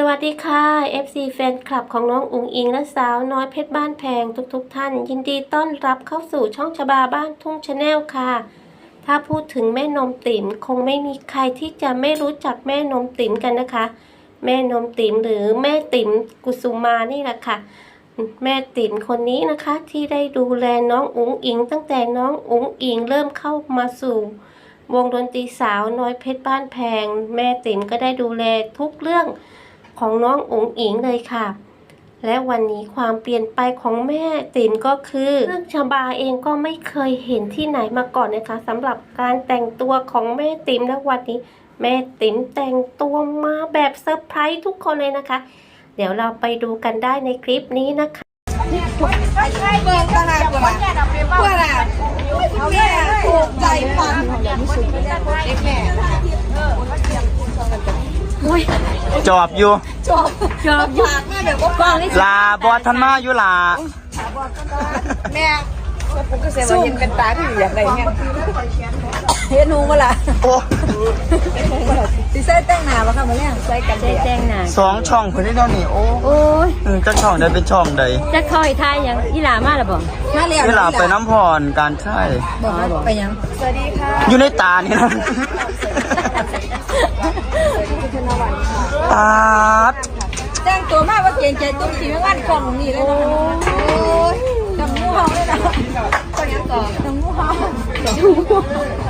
สวัสดีค่ะ FC แฟนคลับของน้องอุ๋งอิงและสาวน้อยเพชรบ้านแพงทุกๆทท่าน ยินดีต้อนรับเข้าสู่ช่องชบาบ้านทุ่งชาแนลค่ะ ถ้าพูดถึงแม่นมติ๋มคงไม่มีใครที่จะไม่รู้จักแม่นมติ๋มกันนะคะ แม่นมติ๋มหรือแม่ติ๋มกุสุมานี่แหละค่ะ แม่ติ๋มคนนี้นะคะที่ได้ดูแลน้องอุ๋งอิง ตั้งแต่น้องอุ๋งอิงเริ่มเข้ามาสู่วงดนตรีสาวน้อยเพชรบ้านแพง แม่ติ๋มก็ได้ดูแลทุกเรื่อง ของน้องอุ๋งอิงเลยค่ะ และวันนี้ความเปลี่ยนไปของแม่ติ๋มก็คือซึ่งชบาเองก็ไม่เคยเห็นที่ไหนมาก่อนนะคะสำหรับการแต่งตัวของแม่ติ๋มนะวันนี้ แม่ติ๋มแต่งตัวมาแบบเซอร์ไพรส์ทุกคนเลยนะคะ เดี๋ยวเราไปดูกันได้ในคลิปนี้นะคะเบิ่งตลาดก่อนเพื่อนอะแม่ถูกใจฟังเด็กแม่ จอบอยู่ชอบชอบอยากแม่แบบว่าฟังนี่ลาบอทันมาอยู่ลาแม่ซุ่มเป็นตาที่อยากได้เงี้ย เฮ็ดหนูมาล่ะโอ้สิใส่แต่งหน้าบ่ค่ะมื้อแรงใส่กันได้แต่งหน้าสองช่องคนที่เท่านี้โอ้โอ้ยอืมจะช่องใดเป็นช่องใดจะคอยทายอย่างอีหลามาหรือบ่มาแล้วเวลาไปน้ำพรการใช่บอกว่าไปยังสวัสดีค่ะอยู่ในตานี่นะตาดแต่งตัวมาว่าเกรงใจตุ้มสีไม่งานกล่องนี่เลยนะโอ้ยดำงูเห่าเลยนะก็ยังก่อนดำงูเห่า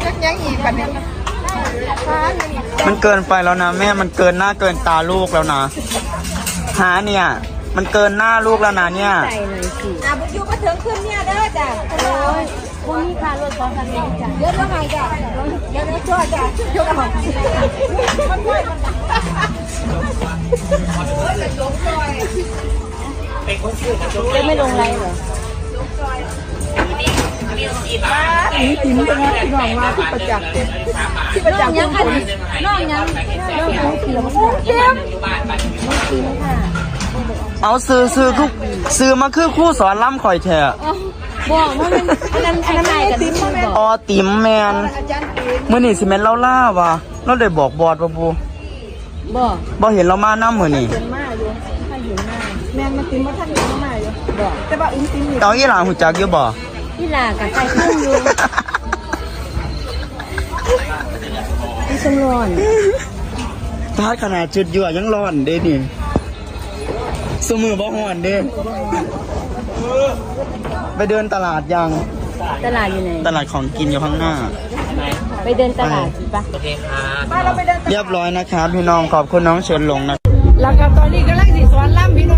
ยังยังอีกปันนี้มันเกินไปแล้วนะแม่ มันเกินหน้าเกินตาลูกแล้วนะหาเนี่ย มันเกินหน้าลูกแล้วนะเนี่ยใจหน่อยสิอะบุญยูมาถึงขึ้นเนี่ยเด้อจ้ะโอ้ยวันนี้ค่ะรถสองคันนี้จ้ะเดี๋ยวเดี๋ยวไงจ้ะเดี๋ยวเดี๋ยวช่วยจ้ะช่วยกันหน่อยจะไม่ลงไรเหรอ นี่ติ๋มเป็นไงพี่น้องมาที่ประจักษ์ที่ประจักษ์ยังค่ะน้องยังน้องยังสีน้ำเต็มสีค่ะเอาซื้อซื้อทุกซื้อมาคือคู่สอนล่ำข่อยแท้บอกว่ามันอันนั้นอันนั้นอะไรกันที่บอกออติมแมนอาจารย์ติ๋มมื่อนี่สิแมนเล่าล่าวะเราได้บอกบอดปะปูบอกบ่เห็นเรามาน้ำมือนี่เป็นมาอยู่ถ้าอยู่หน้าแม่มาติ๋มมาท่านอยู่มาอยู่บอกแต่ว่าอุ้งติ๋มนี่เอาอีหลานหูจักอยู่บ่อี หลากับใจขึ้นอยู่อีสมรอนถ้าขนาดชุดอยู่อะยังร้อนเด้นี่สมือบ่ฮ้อนเด้ไปเดินตลาดยัง ตลาดอยู่ไหน ตลาดของกินอยู่ข้างหน้า ไปเดินตลาดสิปะเรียบร้อยนะครับพี่น้องขอบคุณน้องเฉินหลงนะ แล้วก็ตอนนี้กำลังสิสอนล่ำพี่น้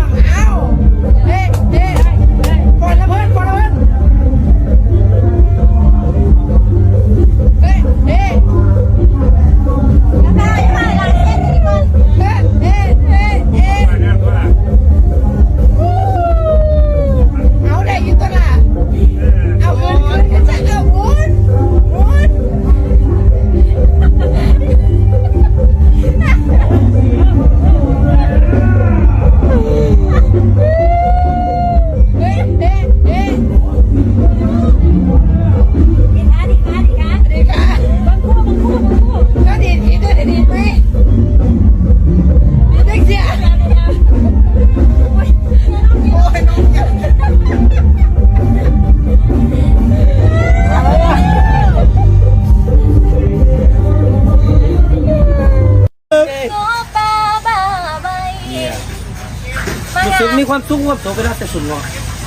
อง ความสุขความโศกเวลาแต่สุดงอ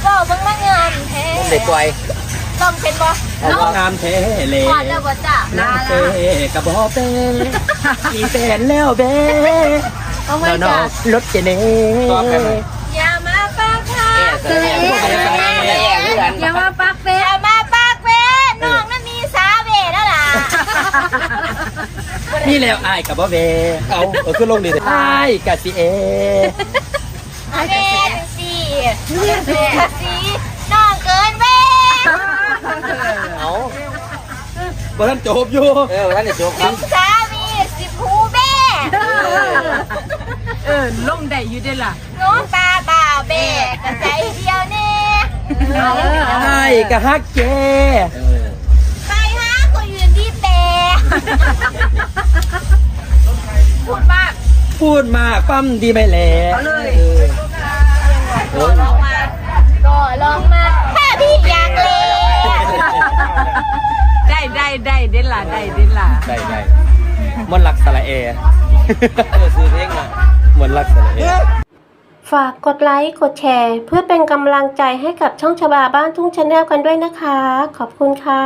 ก็บังมางานแท้เด็กปล่อยต้องเป็นบ่เอาน้องงามเทเลก่อนแล้วบ่จ้ะน้ำเตกระบอเป้มีแฟนแล้วเบ้เอาไว้แล้วน้อจ้ะงรถเจเน่อย่ามาปากค่ะอย่ามาปากเฟอย่ามาปากเฟน้องนั่นมีสาเวแล้วล่ะนี่แล้วอายกับบ่เบเอาเออขึ้นลงดิอายกับสิเอ เว สีเสีน้องเกินเวเอาบ่ทันจบอยู่เออบ่ทันจบเป็นสามีสิผูเบ้เออลงได้อยู่ได้ล่ะน้องตาบ่าวเบ้กระใจเดียวแน่อายกับฮักเจไปหาคนยืนที่แต่พูดว่าพูดมากปั้มดีไปแล้วเอาเลย โอ้ยก็ลองมาถ้าพี่อยากเล่นได้ได้ได้เด็ดล่ะได้เด็ดล่ะได้ได้มอนรักสระเอเออซื้อเพลงมาเหมือนรักสระเอฝากกดไลค์กดแชร์ เพื่อเป็นกำลังใจให้กับช่องชบาบ้านทุ่งชาแนลกันด้วยนะคะ ขอบคุณค่ะ